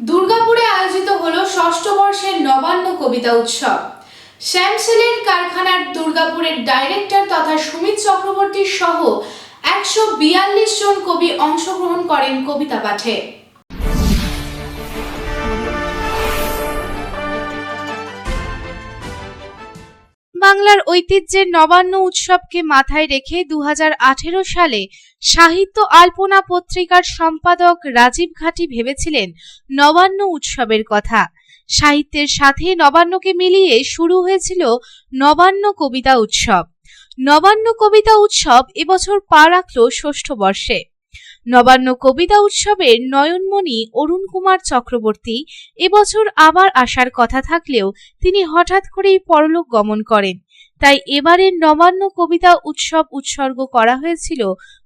দুর্গাপুরে আয়োজিত হলো ষষ্ঠ বর্ষের নবান্ন কবিতা উৎসব। শ্যামসেলের কারখানার দুর্গাপুরের ডাইরেক্টর তথা সুমিত চক্রবর্তী সহ একশো বিয়াল্লিশ জন কবি অংশগ্রহণ করেন কবিতা পাঠে। বাংলার ঐতিহ্যের নবান্ন উৎসবকে মাথায় রেখে দু হাজার আঠেরো সালে সাহিত্য আলপনা পত্রিকার সম্পাদক রাজীব ঘাটি ভেবেছিলেন নবান্ন উৎসবের কথা। সাহিত্যের সাথে নবান্নকে মিলিয়ে শুরু হয়েছিল নবান্ন কবিতা উৎসব। নবান্ন কবিতা উৎসব এবছর পা রাখল ষষ্ঠ বর্ষে। নবান্ন কবিতা উৎসবের নয়নমণি অরুণ কুমার চক্রবর্তী এবছর আবার আসার কথা থাকলেও তিনি হঠাৎ করেই পরলোক গমন করেন। তাই এবারের নবান্ন কবিতা উৎসব উৎসর্গ করা হয়েছিল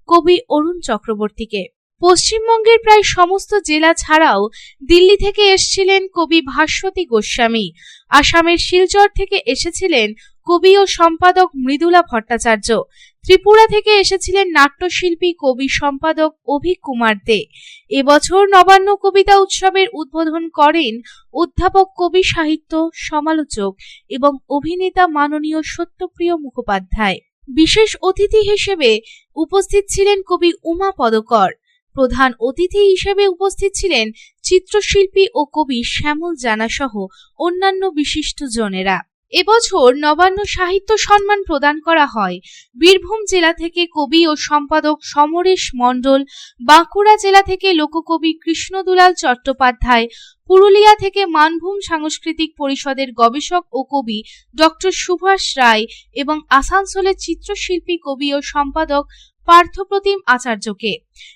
কবি অরুণ চক্রবর্তীকে। পশ্চিমবঙ্গের প্রায় সমস্ত জেলা ছাড়াও দিল্লি থেকে এসেছিলেন কবি ভাস্বতী গোস্বামী। আসামের শিলচর থেকে এসেছিলেন কবি ও সম্পাদক মৃদুলা ভট্টাচার্য। ত্রিপুরা থেকে এসেছিলেন নাট্যশিল্পী, কবি সম্পাদক অভিক কুমার দে। এবছর নবান্ন কবিতা উৎসবের উদ্বোধন করেন অধ্যাপক কবি সাহিত্য, সমালোচক এবং অভিনেতা মাননীয় সত্যপ্রিয় মুখোপাধ্যায়। বিশেষ অতিথি হিসেবে উপস্থিত ছিলেন কবি উমা পদকর। প্রধান অতিথি হিসেবে উপস্থিত ছিলেন চিত্রশিল্পী ও কবি শ্যামল জানা সহ অন্যান্য বিশিষ্ট জনেরা। এবছর নবান্ন সাহিত্য সম্মান প্রদান করা হয়। বীরভূম জেলা থেকে কবি ও সম্পাদক সমরেশ মণ্ডল, বাঁকুড়া জেলা থেকে লোককবি কৃষ্ণদুলাল চট্টোপাধ্যায় পুরুলিয়া থেকে মানভূম সাংস্কৃতিক পরিষদের গবেষক ও কবি ডক্টর সুভাষ রায় এবং আসানসোলের চিত্রশিল্পী কবি ও সম্পাদক পার্থপ্রতিম আচার্যকে।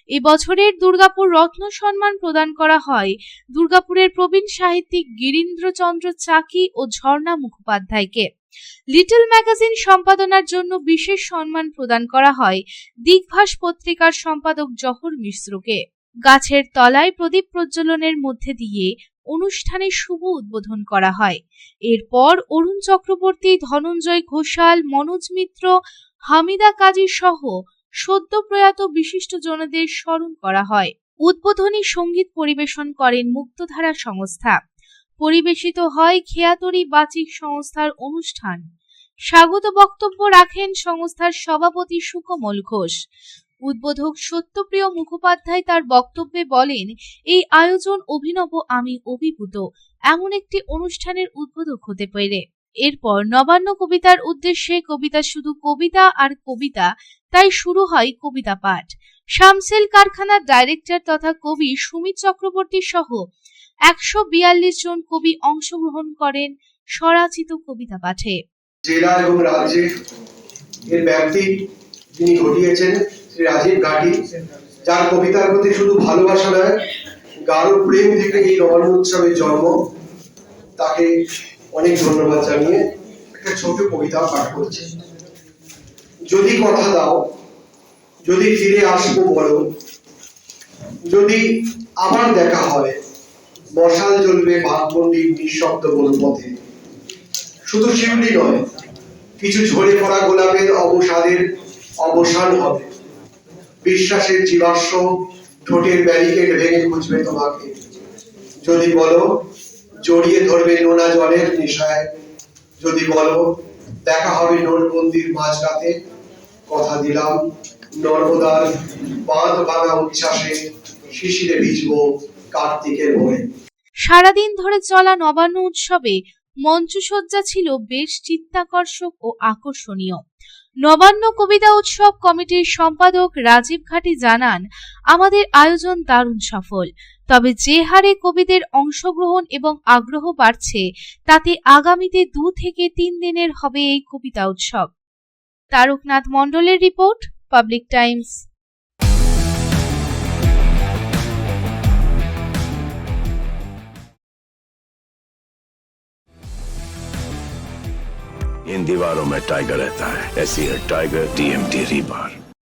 এবছরের দুর্গাপুর রত্ন সম্মান প্রদান করা হয় দুর্গাপুরের প্রবীণ সাহিত্যিক গিরীন্দ্রচন্দ্র চাকি ও ঝর্ণা মুখোপাধ্যায়কে। লিটল ম্যাগাজিন সম্পাদনার জন্য বিশেষ সম্মান প্রদান করা হয় দিগভাস পত্রিকার সম্পাদক জহর মিশ্রকে। গাছের তলায় প্রদীপ প্রজ্বলনের মধ্যে দিয়ে অনুষ্ঠানের শুভ উদ্বোধন করা হয়। এরপর অরুণ চক্রবর্তী, ধনঞ্জয় ঘোষাল, মনোজ মিত্র, হামিদা কাজী সহ সদ্য প্রয়াত বিশিষ্ট জনদের স্মরণ করা হয়। উদ্বোধনী সংগীত পরিবেশন করেন মুক্তধারা সংস্থা। পরিবেশিত হয় খেয়াতরি বাচিক সংস্থার অনুষ্ঠান। স্বাগত বক্তব্য রাখেন সংস্থার সভাপতি সুকমল ঘোষ। উদ্বোধক সত্যপ্রিয় মুখোপাধ্যায় তার বক্তব্যে বলেন, এই আয়োজন অভিনব, আমি অভিভূত। এমন একটি অনুষ্ঠানের উদ্বোধক হতে পেরে। এরপর নবান্ন কবিতার উদ্দেশ্যে কবিতা শুধু কবিতা আর কবিতা, তাই শুরু হয় কবিতা পাঠ। শামসেল কারখানার ডাইরেক্টর তথা কবি সুমিত চক্রবর্তী সহ একশো বিয়াল্লিশ জন কবি অংশগ্রহণ করেন স্বরাচিত কবিতা পাঠে। জেলা এবং রাজ্যের এর ব্যাপ্তি ঘটিয়েছেন শ্রী রাজীব ঘাটি যার কবিতার প্রতি শুধু ভালোবাসা নয়, গাঢ় প্রেম থেকে এই নবান্ন উৎসবের জন্ম। তাকে অনেক ধন্যবাদ জানিয়ে একটা ছোট কবিতা পাঠ করছি। যদি কথা দাও, যদি ফিরে আসব বলো, যদি আবার দেখা হয়, মশাল জ্বলবে ভাগমন্ডির নিঃশব্দ বন পথে শুধু শিউলি নয়, কিছু ঝরে পড়া গোলাপের অবসাদের অবসান হবে। বিশ্বাসের জীবাশ্ম ঠোঁটের ব্যারিকেড ভেঙে খুঁজবে তোমাকে। যদি বলো, জড়িয়ে ধরবে নোনা জলের নেশায়। যদি বলো, দেখা হবে নোটবন্দির মাঝরাতে। কথা দিলাম, নর্মদার বাঁধ ভাঙা উচ্ছ্বাসে শিশিরে ভিজবো কার্তিকের ভোরে। সারাদিন ধরে চলা নবান্ন উৎসবে মঞ্চসজ্জা ছিল বেশ চিত্তাকর্ষক ও আকর্ষণীয়। নবান্ন কবিতা উৎসব কমিটির সম্পাদক রাজীব ঘাটি জানান, আমাদের আয়োজন দারুণ সফল। তবে যে হারে কবিদের অংশগ্রহণ এবং আগ্রহ বাড়ছে, তাতে আগামীতে দু থেকে তিন দিনের হবে এই কবিতা উৎসব। তারকনাথ মণ্ডলের রিপোর্ট, পাবলিক টাইমস। इन दीवारों में टाइगर रहता है। ऐसी है टाइगर टीएमटी रीबार।